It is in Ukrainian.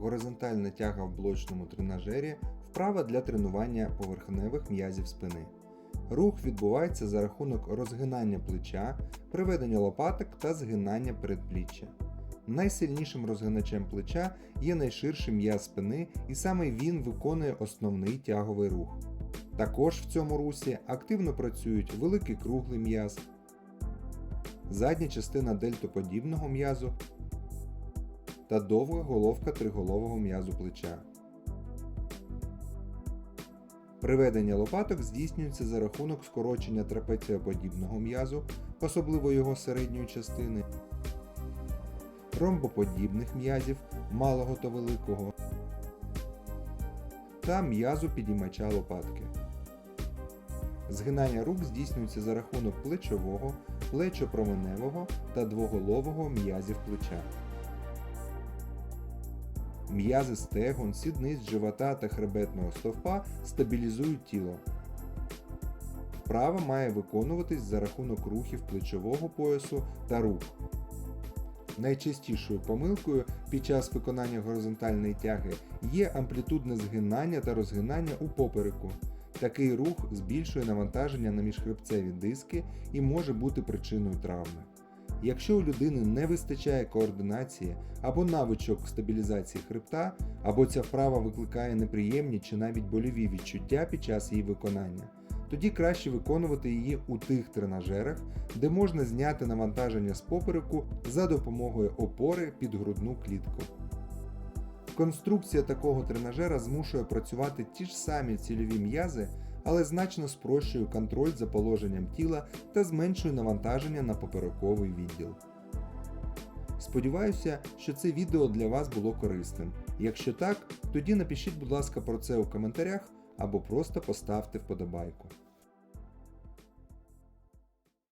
Горизонтальна тяга в блочному тренажері вправа для тренування поверхневих м'язів спини. Рух відбувається за рахунок розгинання плеча, приведення лопаток та згинання передпліччя. Найсильнішим розгиначем плеча є найширший м'яз спини, і саме він виконує основний тяговий рух. Також в цьому русі активно працюють великий круглий м'яз, задня частина дельтоподібного м'язу та довга головка триголового м'язу плеча. Приведення лопаток здійснюється за рахунок скорочення трапеціоподібного м'язу, особливо його середньої частини, ромбоподібних м'язів малого та великого та м'язу підіймача лопатки. Згинання рук здійснюється за рахунок плечового, плечопроменевого та двоголового м'язів плеча. М'язи стегон, сідниць, живота та хребетного стовпа стабілізують тіло. Вправа має виконуватись за рахунок рухів плечового поясу та рук. Найчастішою помилкою під час виконання горизонтальної тяги є амплітудне згинання та розгинання у попереку. Такий рух збільшує навантаження на міжхребцеві диски і може бути причиною травми. Якщо у людини не вистачає координації або навичок стабілізації хребта, або ця вправа викликає неприємні чи навіть больові відчуття під час її виконання, тоді краще виконувати її у тих тренажерах, де можна зняти навантаження з попереку за допомогою опори під грудну клітку. Конструкція такого тренажера змушує працювати ті ж самі цільові м'язи, але значно спрощує контроль за положенням тіла та зменшує навантаження на поперековий відділ. Сподіваюся, що це відео для вас було корисним. Якщо так, тоді напишіть, будь ласка, про це у коментарях або просто поставте вподобайку.